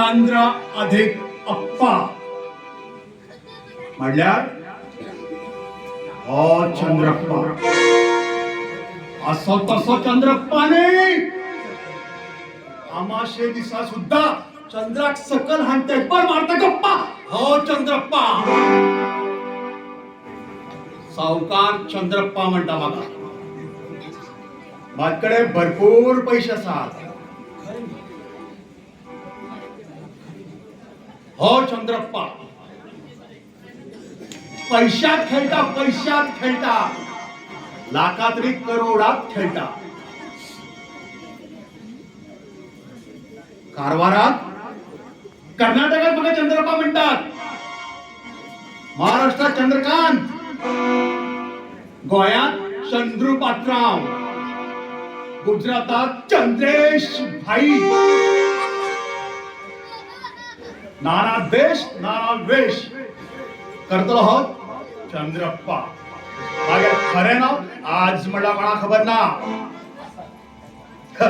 चंद्र अधिक अप्पा. म्हणल्यार हो चंद्रप्पा. असो तसो चंद्रप्पा न्ही अमाशे दिसा सुद्धा चंद्राक सकल हाणते. पर मारता गप्पा. हो चंद्रप्पा. सावकार चंद्रप्पा म्हणटा म्हाका माझ्याकडे भरपूर पैसे आसात हो चंद्रप्पा. पैशात खेळटा पैशात खेळटा लाखात रे करोडात खेळटा कारवारात कर्नाटकात बघा चंद्रप्पा म्हणतात. महाराष्ट्रात चंद्रकांत. गोयात चंद्रू पात्राव गुजरातात चंद्रेश भाई. नाना देश नाना वेश. करतलो आहोत चंद्रप्पा. मागे खरे ना आज मला कोणा खबर ना.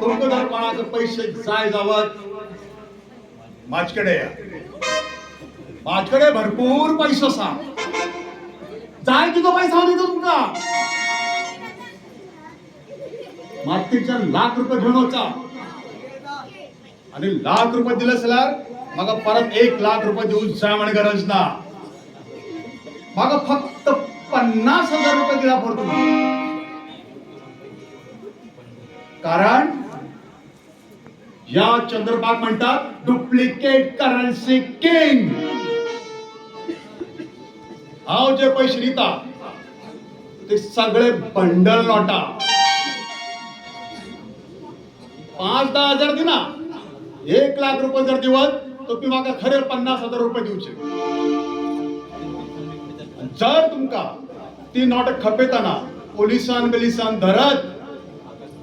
तुमका जर कोणाचे पैसे जाय जावत माझ्याकडे या. भरपूर पैसे आसा जाय तुझा पैसा हांव तुमका मातीच्या लाख रुपये घेऊन वचा आणि लाख रुपये दिले जाल्यार म्हाका परत एक लाख रुपये देऊन जाय म्हण गरज ना. म्हाका फक्त पन्नास हजार रुपये दिला पडतो कारण या चंद्रबाग म्हणतात डुप्लिकेट करन्सी किंग हांव जे पैसे दिता ते सगळे बंडल नोटा. पाच दहा हजार दिना. एक लाख रुपये जर दिवस तर तुम्ही म्हाका खरे पन्नास हजार रुपये दिवचे जर तुमका ती नोट खपेताना पोलिसान बिलिसान धरत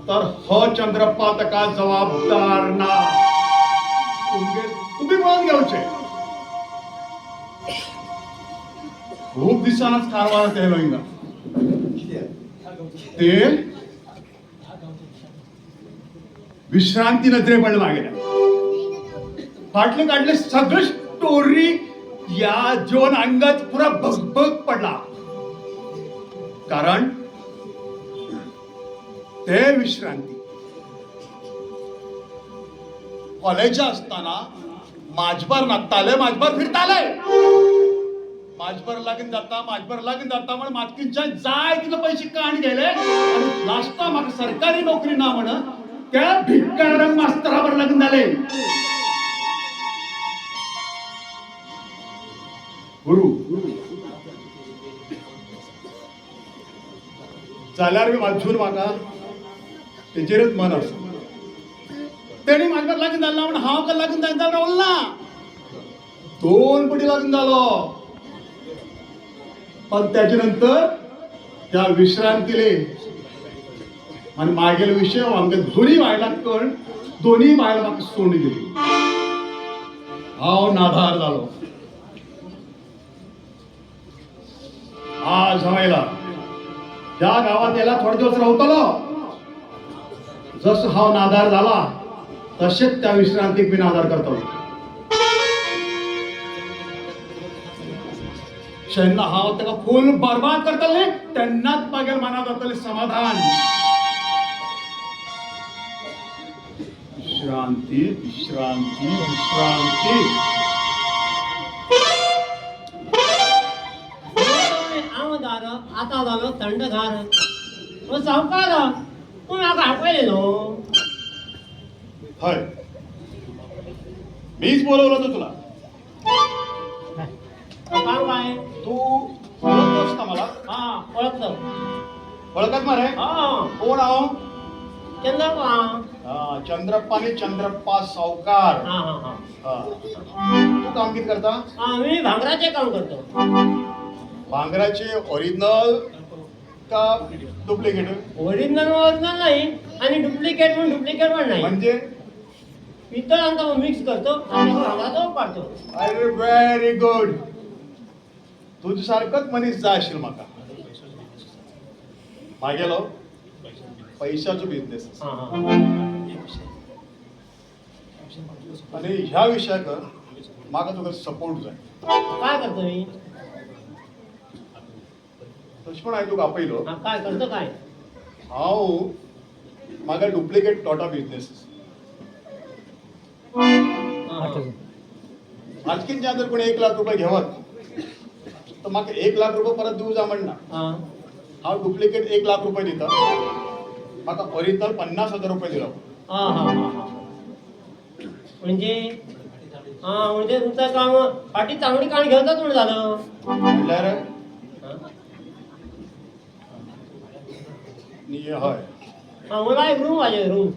तर हो चंद्रप्पा तका जबाबदार ना? तुमगे तुम्ही पळोवन घेवचे खूप दिसानच कारवार ते हिंगा ते विश्रांती नजरे पण मागे फाटले काढले सगळं स्टोरी या जीवन अंगात पुरा भगभग पडला. कारण ते विश्रांती. कॉलेजा असताना माझभर नाचताले माझभर फिरताले. माझभर लागून जाता माझभर लागून जाता म्हण मातकींच्या जाय तिथं पैसे काण गेले. आणि लास्टा म्हाका सरकारी नोकरी ना म्हण त्या भिक्कारांक मास्तरावर लग्न झाले. गुरु। जाल्यार बी वाजून म्हाका तेचेरच मन आसा तेणी म्हाका लागून जाल्ला म्हण हांव का लागून जायत जाल्यार ना. दोन पटी लागून जालो पण त्याच्या नंतर त्या विश्रांतीले आणि मागील विषय आमगे दोन्ही बायलांक कण दोन्ही बायला म्हाका सोडून गेली. हांव नाधार जालो आज हांव ज्या गावात याला थोडे दिवस रावतलो. जसं हांव नादार झाला तसेच त्या विश्रांतीक मी नादार करतो. जेन्ना हांव ताका फूल बरबाद करतले तेन्नाच मागीर मनात जातले समाधान. विश्रांती विश्रांती विश्रांती. आता थंडगार ओ सावकार तुम्ही म्हाका हापयले न्हू हय. मीच बोलवलं होतं तुला. काम काय तू ओळखतोस का मला? हा ओळखतो. ओळखत मारे हा. कोण आहो चंद्रपा हा, चंद्रप्पा आणि चंद्रप्पा सावकार. हा हा हा. हा. तू काम किती करता? हा मी भांगराचे काम करतो. भांगराचे ओरिजिनल का डुप्लिकेट ओरिजिनल ओरिजिनल नाही आणि डुप्लिकेट म्हणून डुप्लिकेट पण नाही. म्हणजे? पितळ आणि मिक्स करतो आणि भांगराचा काढतो अरे व्हेरी गुड तुझ्या सारखंच मनीस जा आशिल म्हाका मागेलो पैशाचो बिझनेस हा हा. आणि ह्या विषयाक म्हाका तुका सपोर्ट जाय काय करतो मी? तशें पण हांवें तुका आपयलो हा, काय करतो काय हांव म्हाका डुप्लिकेट टॉटा बिझनेस हा, हा. आणखीन जर कोणी एक लाख रुपये घेवत तर म्हाका एक लाख रुपये परत दिवं जा म्हणना हा. हांव डुप्लिकेट एक लाख रुपये दिता म्हाका ओरिजिनल पन्नास हजार रुपये दिला हा, हा, हा, हा. म्हणजे हा म्हणजे तुमचं काम फाटी चांगली काण घेवतात म्हणून झालं म्हणल्यार हा. हा एक रूम पाहिजे रूम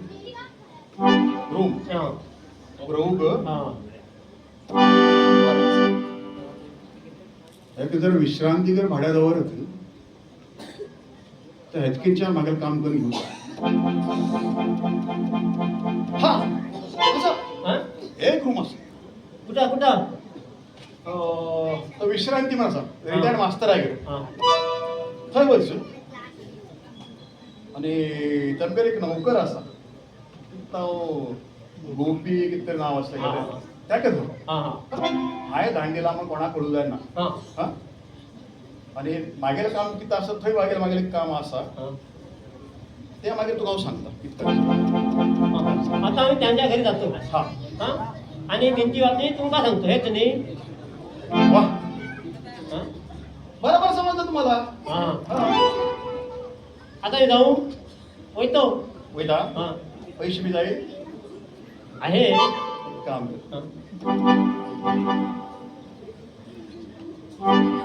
रूम हा. रूम हा? एक जर विश्रांती जर भाड्या दवरत तर हेतकीच्या मागेल काम करून घेऊ. हा. हा? एक रूम असं. कुठं कुठं? विश्रांती आसा रिटायर्ड मास्तर आहे हा. थंय वचचो आणि तांगेर एक नौकर आसा तो गोपी कितें तरी नांव आसलें हा, गेलें हा. ताका धर हा हा. हांवें धाडून दिला म्हण कोणाक कळूं जायना हा. हा? आणि मागेल काम कितें आसा थंय मागेल मागेल एक काम आसा हा. तें मागीर तुका सांगता. आता आम्ही त्यांच्या घरी जातो. हा. आणि त्यांची बातमी तुमका सांगतो. हेच नाही? बरोबर समजलं तुम्हाला? আগে যাও ওই তো ওইটা हां. पैसे मी जाईल? आहे. काम. कर